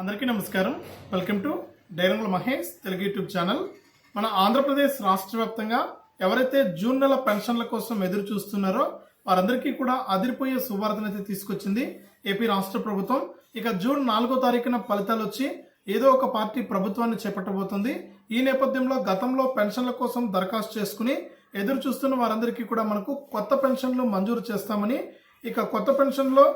అందరికీ నమస్కారం. Welcome to డైరంగుల మహేష్ తెలుగు యూట్యూబ్ ఛానల్. మన ఆంధ్రప్రదేశ్ రాష్ట్ర వ్యాప్తంగా ఎవరైతే జూన్ నెల పెన్షన్ల కోసం ఎదురు చూస్తున్నారో వారందరికీ కూడా అదిరిపోయే శుభార్తనైతే తీసుకొచ్చింది ఏపీ రాష్ట్ర ప్రభుత్వం. ఇక జూన్ నాలుగో తారీఖున ఫలితాలు వచ్చి ఏదో ఒక పార్టీ ప్రభుత్వాన్ని చేపట్టబోతుంది. ఈ నేపథ్యంలో గతంలో పెన్షన్ల కోసం దరఖాస్తు చేసుకుని ఎదురు చూస్తున్న వారందరికీ కూడా మనకు కొత్త పెన్షన్లు మంజూరు చేస్తామని ఇక కొత్త పెన్షన్లో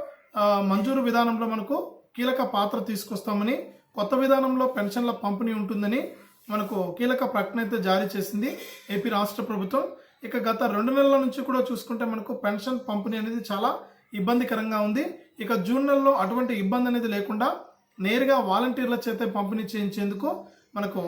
మంజూరు విధానంలో మనకు కీలక పాత్ర తీసుకొస్తామని కొత్త విధానంలో పెన్షన్ల పంపిణీ ఉంటుందని మనకు కీలక ప్రకటన అయితే జారీ చేసింది ఏపీ రాష్ట్ర ప్రభుత్వం. ఇక గత రెండు నెలల నుంచి కూడా చూసుకుంటే మనకు పెన్షన్ పంపిణీ అనేది చాలా ఇబ్బందికరంగా ఉంది. ఇక జూన్ నెలలో అటువంటి ఇబ్బంది అనేది లేకుండా నేరుగా వాలంటీర్ల చేత పంపిణీ చేయించేందుకు మనకు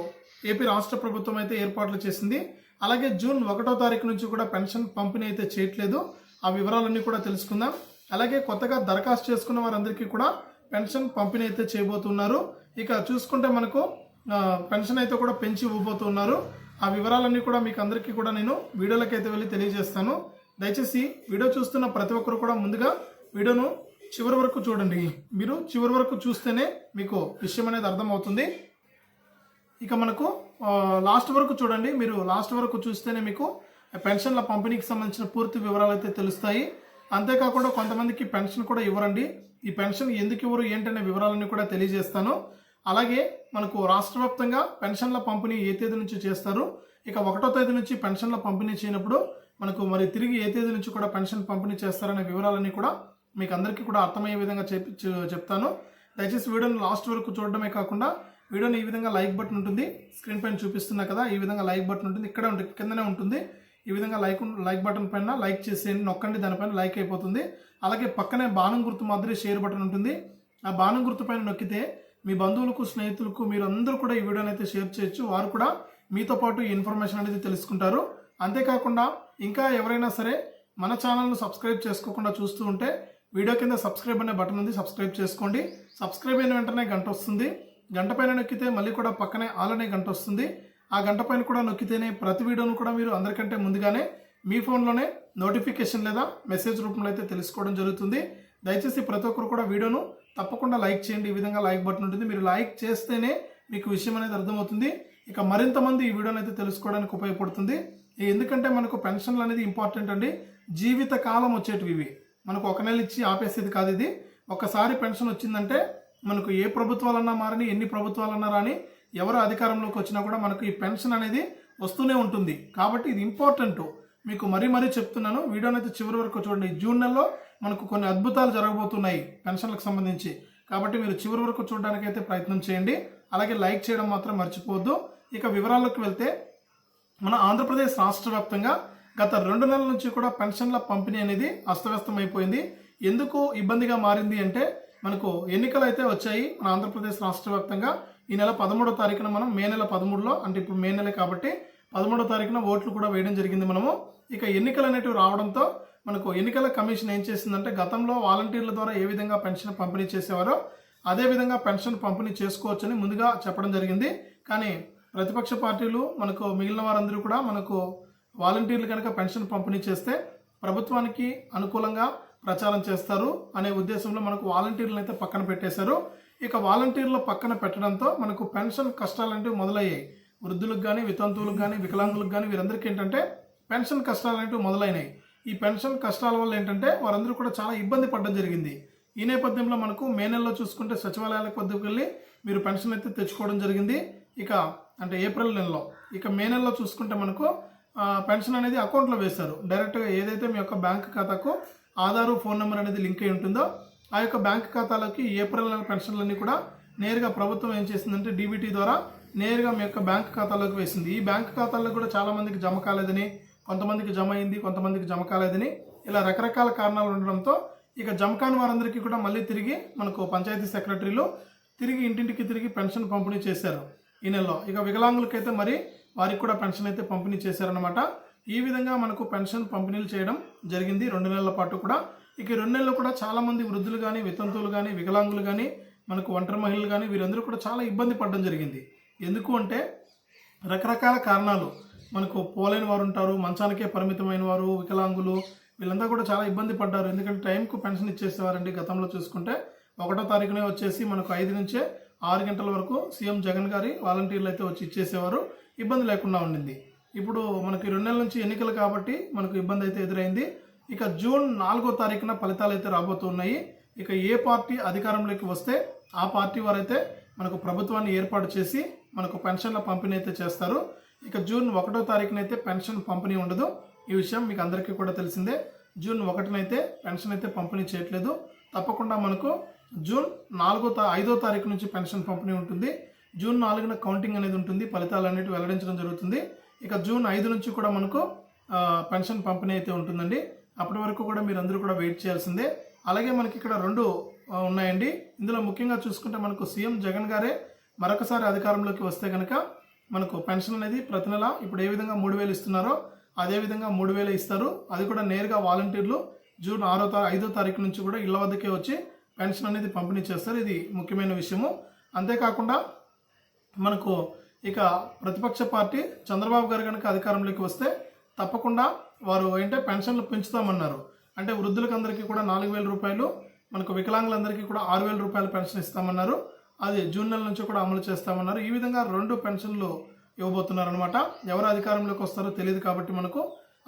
ఏపీ రాష్ట్ర ప్రభుత్వం అయితే ఏర్పాట్లు చేసింది. అలాగే జూన్ ఒకటో తారీఖు నుంచి కూడా పెన్షన్ పంపిణీ అయితే చేయట్లేదు. ఆ వివరాలన్నీ కూడా తెలుసుకుందాం. అలాగే కొత్తగా దరఖాస్తు చేసుకున్న వారందరికీ కూడా పెన్షన్ పంపిణీ అయితే చేయబోతున్నారు. ఇక చూసుకుంటే మనకు పెన్షన్ అయితే కూడా పెంచి ఇవ్వబోతున్నారు. ఆ వివరాలన్నీ కూడా మీకు అందరికీ కూడా నేను వీడియోలకైతే అయితే వెళ్ళి తెలియజేస్తాను. దయచేసి వీడియో చూస్తున్న ప్రతి ఒక్కరు కూడా ముందుగా వీడియోను చివరి వరకు చూడండి. మీరు చివరి వరకు చూస్తేనే మీకు విషయం అనేది అర్థమవుతుంది. ఇక మనకు లాస్ట్ వరకు చూడండి. మీరు లాస్ట్ వరకు చూస్తేనే మీకు పెన్షన్ల పంపిణీకి సంబంధించిన పూర్తి వివరాలు అయితే తెలుస్తాయి. అంతేకాకుండా కొంతమందికి పెన్షన్ కూడా ఇవ్వరండి. ఈ పెన్షన్ ఎందుకు ఇవ్వరు ఏంటనే వివరాలన్నీ కూడా తెలియజేస్తాను. అలాగే మనకు రాష్ట్ర వ్యాప్తంగా పెన్షన్ల పంపిణీ ఏ తేదీ నుంచి చేస్తారు? ఇక ఒకటో తేదీ నుంచి పెన్షన్ల పంపిణీ చేయనప్పుడు మనకు మరి తిరిగి ఏ తేదీ నుంచి కూడా పెన్షన్ పంపిణీ చేస్తారనే వివరాలన్నీ కూడా మీకు అందరికీ కూడా అర్థమయ్యే విధంగా చెప్పి చెప్తాను. దయచేసి వీడియోని లాస్ట్ వరకు చూడడమే కాకుండా వీడియోని ఈ విధంగా లైక్ బటన్ ఉంటుంది. స్క్రీన్ పైన చూపిస్తున్నా కదా ఈ విధంగా లైక్ బటన్ ఉంటుంది. ఇక్కడ ఉంటుంది కిందనే ఉంటుంది. ఈ విధంగా లైక్ లైక్ బటన్ పైన లైక్ చేసేయండి నొక్కండి దానిపైన లైక్ అయిపోతుంది. అలాగే పక్కనే బాణం గుర్తు మాదిరి షేర్ బటన్ ఉంటుంది. ఆ బాణం గుర్తు పైన నొక్కితే మీ బంధువులకు స్నేహితులకు మీరు అందరూ కూడా ఈ వీడియోని అయితే షేర్ చేయొచ్చు. వారు కూడా మీతో పాటు ఇన్ఫర్మేషన్ అనేది తెలుసుకుంటారు. అంతేకాకుండా ఇంకా ఎవరైనా సరే మన ఛానల్ను సబ్స్క్రైబ్ చేసుకోకుండా చూస్తూ ఉంటే వీడియో కింద సబ్స్క్రైబ్ అనే బటన్ ఉంది సబ్స్క్రైబ్ చేసుకోండి. సబ్స్క్రైబ్ అయిన వెంటనే గంట వస్తుంది. గంట పైన నొక్కితే మళ్ళీ కూడా పక్కనే ఆల్ అనే గంట వస్తుంది. ఆ గంట పైన కూడా నొక్కితేనే ప్రతి వీడియోను కూడా మీరు అందరికంటే ముందుగానే మీ ఫోన్లోనే నోటిఫికేషన్ లేదా మెసేజ్ రూపంలో అయితే తెలుసుకోవడం జరుగుతుంది. దయచేసి ప్రతి ఒక్కరు కూడా వీడియోను తప్పకుండా లైక్ చేయండి. ఈ విధంగా లైక్ బటన్ ఉంటుంది. మీరు లైక్ చేస్తేనే మీకు విషయం అనేది అర్థమవుతుంది. ఇక మరింత మంది ఈ వీడియోని అయితే తెలుసుకోవడానికి ఉపయోగపడుతుంది. ఎందుకంటే మనకు పెన్షన్లు అనేది ఇంపార్టెంట్ అండి. జీవిత కాలం వచ్చేటివి ఇవి. మనకు ఒక నెల ఇచ్చి ఆపేసేది కాదు ఇది. ఒకసారి పెన్షన్ వచ్చిందంటే మనకు ఏ ప్రభుత్వాలన్నా మారని ఎన్ని ప్రభుత్వాలన్నా రాని ఎవరు అధికారంలోకి వచ్చినా కూడా మనకు ఈ పెన్షన్ అనేది వస్తూనే ఉంటుంది. కాబట్టి ఇది ఇంపార్టెంట్ మీకు మరీ మరీ చెప్తున్నాను వీడియోనైతే చివరి వరకు చూడండి. జూన్ నెలలో మనకు కొన్ని అద్భుతాలు జరగబోతున్నాయి పెన్షన్లకు సంబంధించి. కాబట్టి మీరు చివరి వరకు చూడడానికి అయితే ప్రయత్నం చేయండి. అలాగే లైక్ చేయడం మాత్రం మర్చిపోవద్దు. ఇక వివరాల్లోకి వెళ్తే మన ఆంధ్రప్రదేశ్ రాష్ట్ర వ్యాప్తంగా గత రెండు నెలల నుంచి కూడా పెన్షన్ల పంపిణీ అనేది అస్తవ్యస్తం అయిపోయింది ఎందుకు ఇబ్బందిగా మారింది అంటే మనకు ఎన్నికలు అయితే వచ్చాయి మన ఆంధ్రప్రదేశ్ రాష్ట్ర వ్యాప్తంగా. ఈ నెల పదమూడో తారీఖున మనం మే నెల పదమూడులో అంటే ఇప్పుడు మే నెల కాబట్టి పదమూడో తారీఖున ఓట్లు కూడా వేయడం జరిగింది మనము. ఇక ఎన్నికలు అనేటివి రావడంతో మనకు ఎన్నికల కమిషన్ ఏం చేసిందంటే గతంలో వాలంటీర్ల ద్వారా ఏ విధంగా పెన్షన్ పంపిణీ చేసేవారో అదే విధంగా పెన్షన్ పంపిణీ చేసుకోవచ్చని ముందుగా చెప్పడం జరిగింది. కానీ ప్రతిపక్ష పార్టీలు మనకు మిగిలిన వారందరూ కూడా మనకు వాలంటీర్లు కనుక పెన్షన్ పంపిణీ చేస్తే ప్రభుత్వానికి అనుకూలంగా ప్రచారం చేస్తారు అనే ఉద్దేశంలో మనకు వాలంటీర్లను అయితే పక్కన పెట్టేశారు. ఇక వాలంటీర్ల పక్కన పెట్టడంతో మనకు పెన్షన్ కష్టాలంటివి మొదలయ్యాయి. వృద్ధులకు కానీ వితంతువులకు కానీ వికలాంగులకు కానీ వీరందరికీ ఏంటంటే పెన్షన్ కష్టాలంటివి మొదలైనాయి. ఈ పెన్షన్ కష్టాల వల్ల ఏంటంటే వారందరూ కూడా చాలా ఇబ్బంది పడడం జరిగింది. ఈ నేపథ్యంలో మనకు మే నెలలో చూసుకుంటే సచివాలయాలకు వద్దకు వెళ్ళి మీరు పెన్షన్ అయితే తెచ్చుకోవడం జరిగింది. ఇక అంటే ఏప్రిల్ నెలలో. ఇక మే నెలలో చూసుకుంటే మనకు పెన్షన్ అనేది అకౌంట్లో వేశారు. డైరెక్ట్గా ఏదైతే మీ యొక్క బ్యాంక్ ఖాతాకు ఆధారు ఫోన్ నెంబర్ అనేది లింక్ అయి ఉంటుందో ఆ యొక్క బ్యాంక్ ఖాతాలోకి ఏప్రిల్ నెల పెన్షన్లన్నీ కూడా నేరుగా ప్రభుత్వం ఏం చేసిందంటే డీబీటీ ద్వారా నేరుగా మీ యొక్క బ్యాంక్ ఖాతాలోకి వేసింది. ఈ బ్యాంక్ ఖాతాల్లో కూడా చాలామందికి జమ కాలేదని కొంతమందికి జమ అయింది కొంతమందికి జమ కాలేదని ఇలా రకరకాల కారణాలు ఉండడంతో ఇక జమ కాని వారందరికీ కూడా మళ్ళీ తిరిగి మనకు పంచాయతీ సెక్రటరీలు తిరిగి ఇంటింటికి తిరిగి పెన్షన్ పంపిణీ చేశారు ఈ నెలలో. ఇక వికలాంగులకైతే మరి వారికి కూడా పెన్షన్ అయితే పంపిణీ చేశారనమాట ఈ విధంగా మనకు పెన్షన్ పంపిణీలు చేయడం జరిగింది. రెండు నెలల పాటు కూడా ఇక రెండు నెలలు కూడా చాలా మంది వృద్ధులు కానీ వితంతువులు కానీ వికలాంగులు కానీ మనకు ఒంటరి మహిళలు కానీ వీరందరూ కూడా చాలా ఇబ్బంది పడడం జరిగింది. ఎందుకు అంటే రకరకాల కారణాలు. మనకు పోలేని వారు ఉంటారు మంచానికే పరిమితమైన వారు వికలాంగులు వీళ్ళంతా కూడా చాలా ఇబ్బంది పడ్డారు. ఎందుకంటే టైంకు పెన్షన్ ఇచ్చేసేవారండి గతంలో చూసుకుంటే. ఒకటో తారీఖునే వచ్చేసి మనకు ఐదు నుంచే ఆరు గంటల వరకు సీఎం జగన్ గారి వాలంటీర్లు అయితే వచ్చి ఇచ్చేసేవారు. ఇబ్బంది లేకుండా ఉండింది. ఇప్పుడు మనకి రెండు నెలల నుంచి ఎన్నికలు కాబట్టి మనకు ఇబ్బంది అయితే ఎదురైంది. ఇక జూన్ నాలుగో తారీఖున ఫలితాలు అయితే రాబోతున్నాయి. ఇక ఏ పార్టీ అధికారంలోకి వస్తే ఆ పార్టీ వారైతే మనకు ప్రభుత్వాన్ని ఏర్పాటు చేసి మనకు పెన్షన్ల పంపిణీ అయితే చేస్తారు. ఇక జూన్ ఒకటో తారీఖునైతే పెన్షన్ పంపిణీ ఉండదు. ఈ విషయం మీకు అందరికీ కూడా తెలిసిందే. జూన్ ఒకటినైతే పెన్షన్ అయితే పంపిణీ చేయట్లేదు. తప్పకుండా మనకు జూన్ నాలుగో తా ఐదో తారీఖు నుంచి పెన్షన్ పంపిణీ ఉంటుంది. జూన్ నాలుగున కౌంటింగ్ అనేది ఉంటుంది. ఫలితాలు అనేవి వెల్లడించడం జరుగుతుంది. ఇక జూన్ ఐదు నుంచి కూడా మనకు పెన్షన్ పంపిణీ అయితే ఉంటుందండి. అప్పటి వరకు కూడా మీరు అందరూ కూడా వెయిట్ చేయాల్సిందే. అలాగే మనకి ఇక్కడ రెండు ఉన్నాయండి. ఇందులో ముఖ్యంగా చూసుకుంటే మనకు సీఎం జగన్ గారే మరొకసారి అధికారంలోకి వస్తే కనుక మనకు పెన్షన్ అనేది ప్రతి నెల ఇప్పుడు ఏ విధంగా మూడు వేలు ఇస్తున్నారో అదే విధంగా మూడు వేలు ఇస్తారు. అది కూడా నేరుగా వాలంటీర్లు జూన్ ఆరో తారీ ఐదో తారీఖు నుంచి కూడా ఇళ్ళ వద్దకే వచ్చి పెన్షన్ అనేది పంపిణీ చేస్తారు. ఇది ముఖ్యమైన విషయము. అంతేకాకుండా మనకు ఇక ప్రతిపక్ష పార్టీ చంద్రబాబు గారు కనుక అధికారంలోకి వస్తే తప్పకుండా వారు ఏంటంటే పెన్షన్లు పెంచుతామన్నారు. అంటే వృద్ధులకందరికీ కూడా నాలుగు వేల రూపాయలు మనకు వికలాంగులందరికీ కూడా ఆరు వేల రూపాయల పెన్షన్ ఇస్తామన్నారు. అది జూన్ నెల నుంచి కూడా అమలు చేస్తామన్నారు. ఈ విధంగా రెండు పెన్షన్లు ఇవ్వబోతున్నారు అనమాట ఎవరు అధికారంలోకి వస్తారో తెలియదు కాబట్టి మనకు.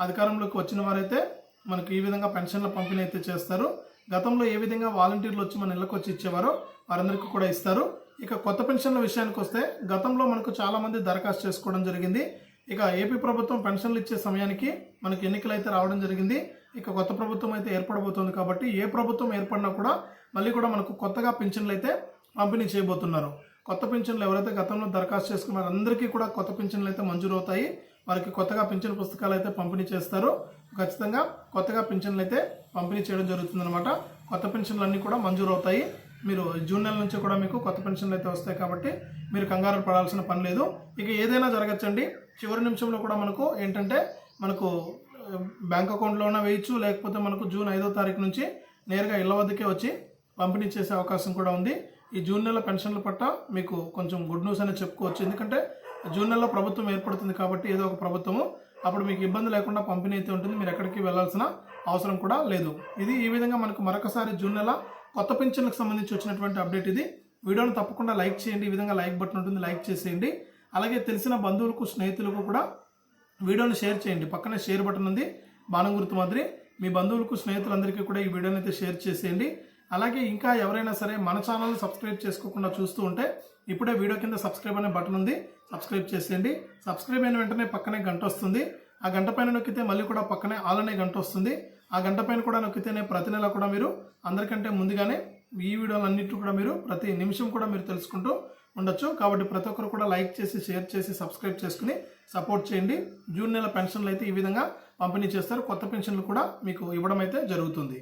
అధికారంలోకి వచ్చిన వారైతే మనకు ఈ విధంగా పెన్షన్ల పంపిణీ అయితే చేస్తారు. గతంలో ఏ విధంగా వాలంటీర్లు వచ్చి మన ఇళ్ళకి వచ్చి ఇచ్చేవారో వారందరికీ కూడా ఇస్తారు. ఇక కొత్త పెన్షన్ల విషయానికి వస్తే గతంలో మనకు చాలామంది దరఖాస్తు చేసుకోవడం జరిగింది. ఇక ఏపీ ప్రభుత్వం పెన్షన్లు ఇచ్చే సమయానికి మనకి ఎన్నికలు అయితే రావడం జరిగింది ఇక కొత్త ప్రభుత్వం అయితే ఏర్పడబోతోంది కాబట్టి ఏ ప్రభుత్వం ఏర్పడినా కూడా మళ్ళీ కూడా మనకు కొత్తగా పెన్షన్లు అయితే పంపిణీ చేయబోతున్నారు. కొత్త పెన్షన్లు ఎవరైతే గతంలో దరఖాస్తు చేసుకున్నారో అందరికీ కూడా కొత్త పెన్షన్లు అయితే మంజూరు అవుతాయి వారికి కొత్తగా పెన్షన్ పుస్తకాలు అయితే పంపిణీ చేస్తారు. ఖచ్చితంగా కొత్తగా పెన్షన్లు అయితే పంపిణీ చేయడం జరుగుతుందన్నమాట. కొత్త పెన్షన్లు అన్నీ కూడా మంజూరు అవుతాయి మీరు జూన్ నెల నుంచి కూడా మీకు కొత్త పెన్షన్లు అయితే వస్తాయి కాబట్టి మీరు కంగారు పడాల్సిన పని లేదు. ఇక ఏదైనా జరగచ్చండి. చివరి నిమిషంలో కూడా మనకు ఏంటంటే మనకు బ్యాంక్ అకౌంట్లోనే వేయచ్చు లేకపోతే మనకు జూన్ ఐదో తారీఖు నుంచి నేరుగా ఇళ్ళ వద్దకే వచ్చి పంపిణీ చేసే అవకాశం కూడా ఉంది. ఈ జూన్ నెల పెన్షన్ల పట్ల మీకు కొంచెం గుడ్ న్యూస్ అనేది చెప్పుకోవచ్చు. ఎందుకంటే జూన్ నెలలో ప్రభుత్వం ఏర్పడుతుంది కాబట్టి ఏదో ఒక ప్రభుత్వము. అప్పుడు మీకు ఇబ్బంది లేకుండా పంపిణీ అయితే ఉంటుంది. మీరు ఎక్కడికి వెళ్ళాల్సిన అవసరం కూడా లేదు. ఇది ఈ విధంగా మనకు మరొకసారి జూన్ నెల కొత్త పెన్షన్లకు సంబంధించి వచ్చినటువంటి అప్డేట్ ఇది. వీడియోను తప్పకుండా లైక్ చేయండి. ఈ విధంగా లైక్ బటన్ ఉంటుంది లైక్ చేసేయండి. అలాగే తెలిసిన బంధువులకు స్నేహితులకు కూడా వీడియోని షేర్ చేయండి. పక్కనే షేర్ బటన్ ఉంది బాణం గుర్తు మాదిరి. మీ బంధువులకు స్నేహితులందరికీ కూడా ఈ వీడియోని అయితే షేర్ చేసేయండి. అలాగే ఇంకా ఎవరైనా సరే మన ఛానల్ని సబ్స్క్రైబ్ చేసుకోకుండా చూస్తూ ఉంటే ఇప్పుడే వీడియో కింద సబ్స్క్రైబ్ అనే బటన్ ఉంది సబ్స్క్రైబ్ చేసేయండి. సబ్స్క్రైబ్ అయిన వెంటనే పక్కనే గంట వస్తుంది. ఆ గంట పైన నొక్కితే మళ్ళీ కూడా పక్కనే ఆల్ అనే గంట వస్తుంది. ఆ గంట పైన కూడా నొక్కితేనే ప్రతి నెల కూడా మీరు అందరికంటే ముందుగానే ఈ వీడియోలన్నింటి కూడా మీరు ప్రతి నిమిషం కూడా మీరు తెలుసుకుంటూ ఉండొచ్చు. కాబట్టి ప్రతి ఒక్కరు కూడా లైక్ చేసి షేర్ చేసి సబ్స్క్రైబ్ చేసుకుని సపోర్ట్ చేయండి. జూన్ నెల పెన్షన్లు అయితే ఈ విధంగా పంపిణీ చేస్తారు. కొత్త పెన్షన్లు కూడా మీకు ఇవ్వడం అయితే జరుగుతుంది.